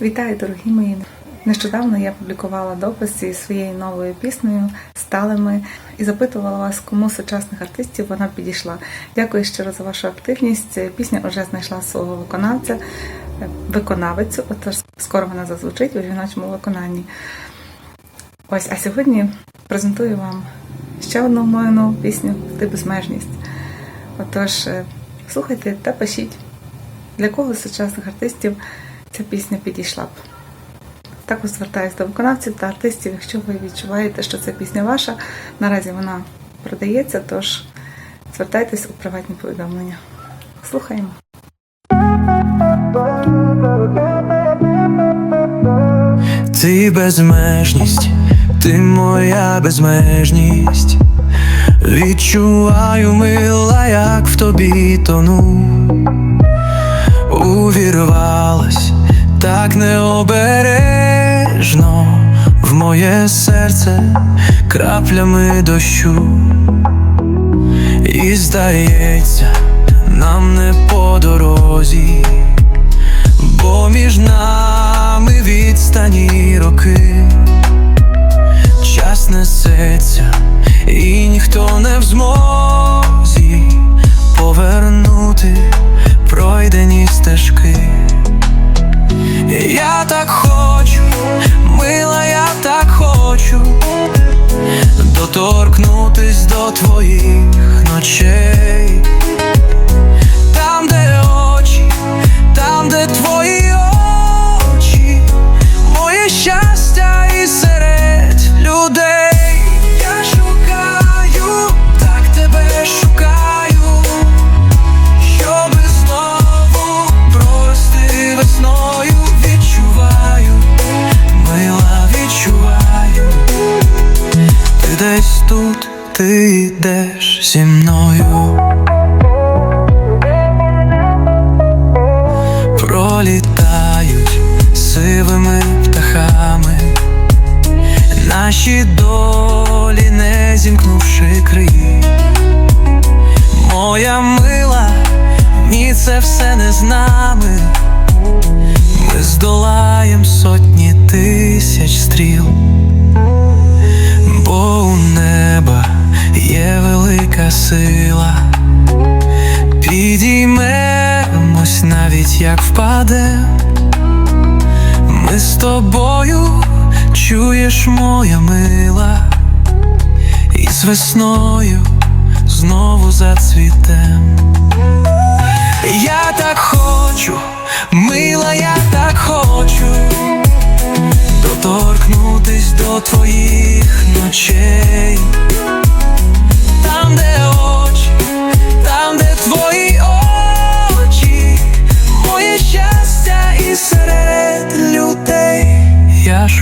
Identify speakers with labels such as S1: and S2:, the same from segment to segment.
S1: Вітаю, дорогі мої! Нещодавно я публікувала допис зі своєю новою піснею Сталими і запитувала вас, кому з сучасних артистів вона підійшла. Дякую щиро за вашу активність. Пісня вже знайшла свого виконавця, виконавицю, отож скоро вона зазвучить у жіночому виконанні. Ось, а сьогодні презентую вам ще одну мою нову пісню Ти безмежність. Отож, е, слухайте та пишіть, для кого з сучасних артистів ця пісня підійшла б. Також звертаюся до виконавців та артистів, якщо ви відчуваєте, що ця пісня ваша, наразі вона продається, тож звертайтесь у приватні повідомлення. Слухаємо.
S2: Ти безмежність, ти моя безмежність. Відчуваю мила, як в тобі тону. Увірвалась так необережно. В моє серце краплями дощу. І здається, нам не по дорозі, бо між нами відстані роки, час несеться, і ніхто не в Я так хочу, мила, я так хочу доторкнутись до твоїх ночей. Там, де десь тут, ти йдеш зі мною. Пролітають сивими птахами, наші долі не зімкнувши краї. Моя мила, ні, це все не з нами. Ми здолаєм сотні тисяч підіймемось навіть як впаде. Ми з тобою чуєш, моя мила, і з весною знову зацвітем. Я так хочу, мила, я так хочу доторкнутись до твоїх ночей,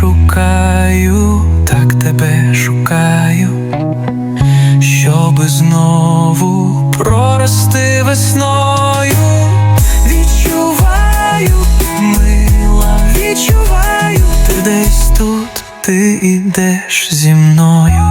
S2: шукаю, так тебе шукаю, щоби знову прорости весною. Відчуваю, мила, відчуваю, ти десь тут, ти ідеш зі мною.